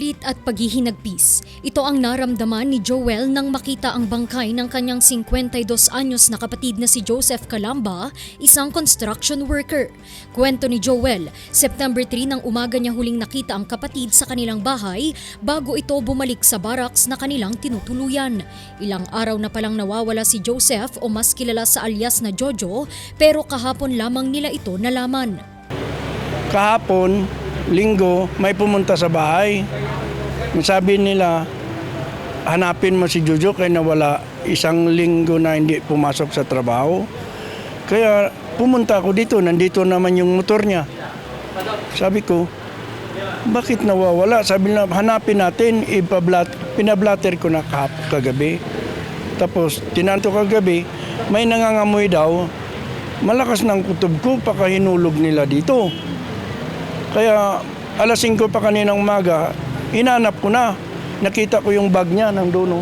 Galit at paghihinagpis. Ito ang naramdaman ni Joel nang makita ang bangkay ng kanyang 52 anyos na kapatid na si Joseph Calamba, isang construction worker. Kwento ni Joel, September 3 ng umaga niya huling nakita ang kapatid sa kanilang bahay bago ito bumalik sa barracks na kanilang tinutuluyan. Ilang araw na palang nawawala si Joseph o mas kilala sa alias na Jojo pero kahapon lamang nila ito nalaman. kahapon, linggo, may pumunta sa bahay. Sabi nila, hanapin mo si Jojo kaya nawala isang linggo na hindi pumasok sa trabaho. Kaya pumunta ako dito, nandito naman yung motor niya. Sabi ko, bakit nawawala? Sabi na, hanapin natin, ipablat, pinablatter ko na kahap kagabi. Tapos, tinanto kagabi, may nangangamoy daw, malakas ng kutob ko, pakahinulog nila dito. Kaya alas 5 pa kaninang umaga, hinanap ko na. Nakita ko yung bag niya ng dono.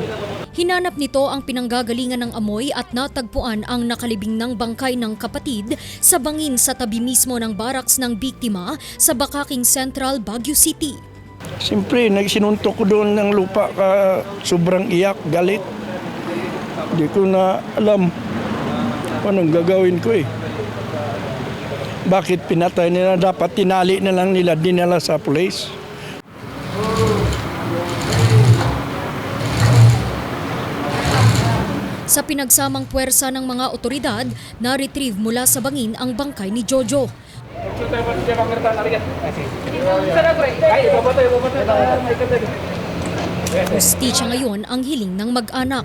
Hinanap nito ang pinanggagalingan ng amoy at natagpuan ang nakalibing ng bangkay ng kapatid sa bangin sa tabi mismo ng baraks ng biktima sa Bakaking Central, Baguio City. Siyempre, nagsinuntok ko doon ng lupa ka sobrang iyak, galit. Hindi ko na alam anong gagawin ko eh. Bakit pinatay nila? Dapat tinali na lang nila, dinala sa police. Sa pinagsamang puwersa ng mga otoridad, na-retrieve mula sa bangin ang bangkay ni Jojo. Justisya ngayon ang hiling ng mag-anak.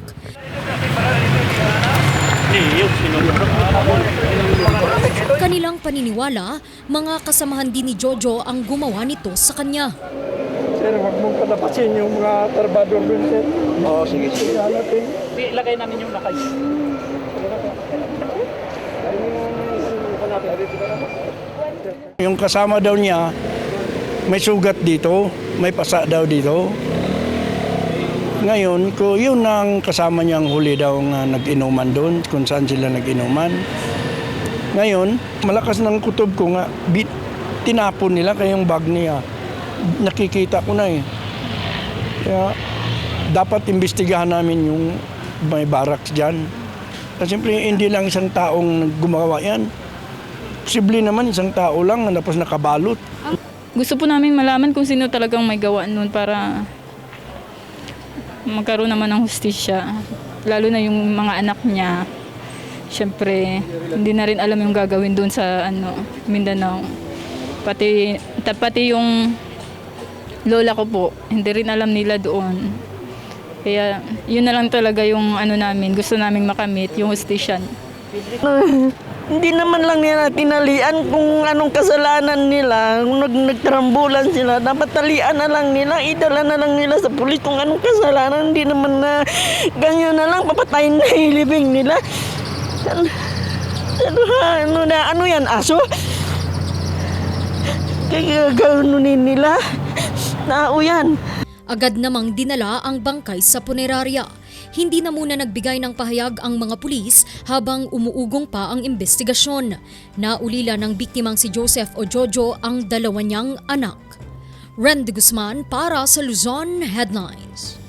Kanilang paniniwala, mga kasamahan din ni Jojo ang gumawa nito sa kanya. Sir, huwag mong palapasin yung mga trabador doon, sir. Oo, sige, sige. natin. Ilagay namin yung lakay. Yung kasama daw niya, may sugat dito, may pasa daw dito. Ngayon, ko yun ang kasama niyang huli daw nga nag-inuman doon, kung saan sila nag-inuman. Ngayon, malakas ng kutob ko nga, bit, tinapon nila kayong bag niya. Nakikita ko na eh. Kaya, dapat imbestigahan namin yung may barracks dyan. Kasi siyempre, hindi lang isang taong gumawa yan. Posible naman isang tao lang na tapos nakabalot. Gusto po namin malaman kung sino talagang may gawa nun para magkaroon naman ng hustisya. Lalo na yung mga anak niya. Siyempre, hindi na rin alam yung gagawin doon sa ano, Mindanao. Pati, pati yung lola ko po, hindi rin alam nila doon. Kaya yun na lang talaga yung ano namin, gusto naming makamit, yung hustisya. Hindi naman lang nila tinalian kung anong kasalanan nila. Kung nag nagtrambulan sila, dapat talian na lang nila. Idala na lang nila sa pulis kung anong kasalanan. Hindi naman na ganyan na lang, papatayin na yung libing nila. Ano, ano, na, ano yan, aso? Gaganunin nila. Nao yan. Agad namang dinala ang bangkay sa punerarya. Hindi na muna nagbigay ng pahayag ang mga pulis habang umuugong pa ang investigasyon. Naulila ng biktimang si Joseph o Jojo ang dalawa niyang anak. Randy Guzman para sa Luzon Headlines.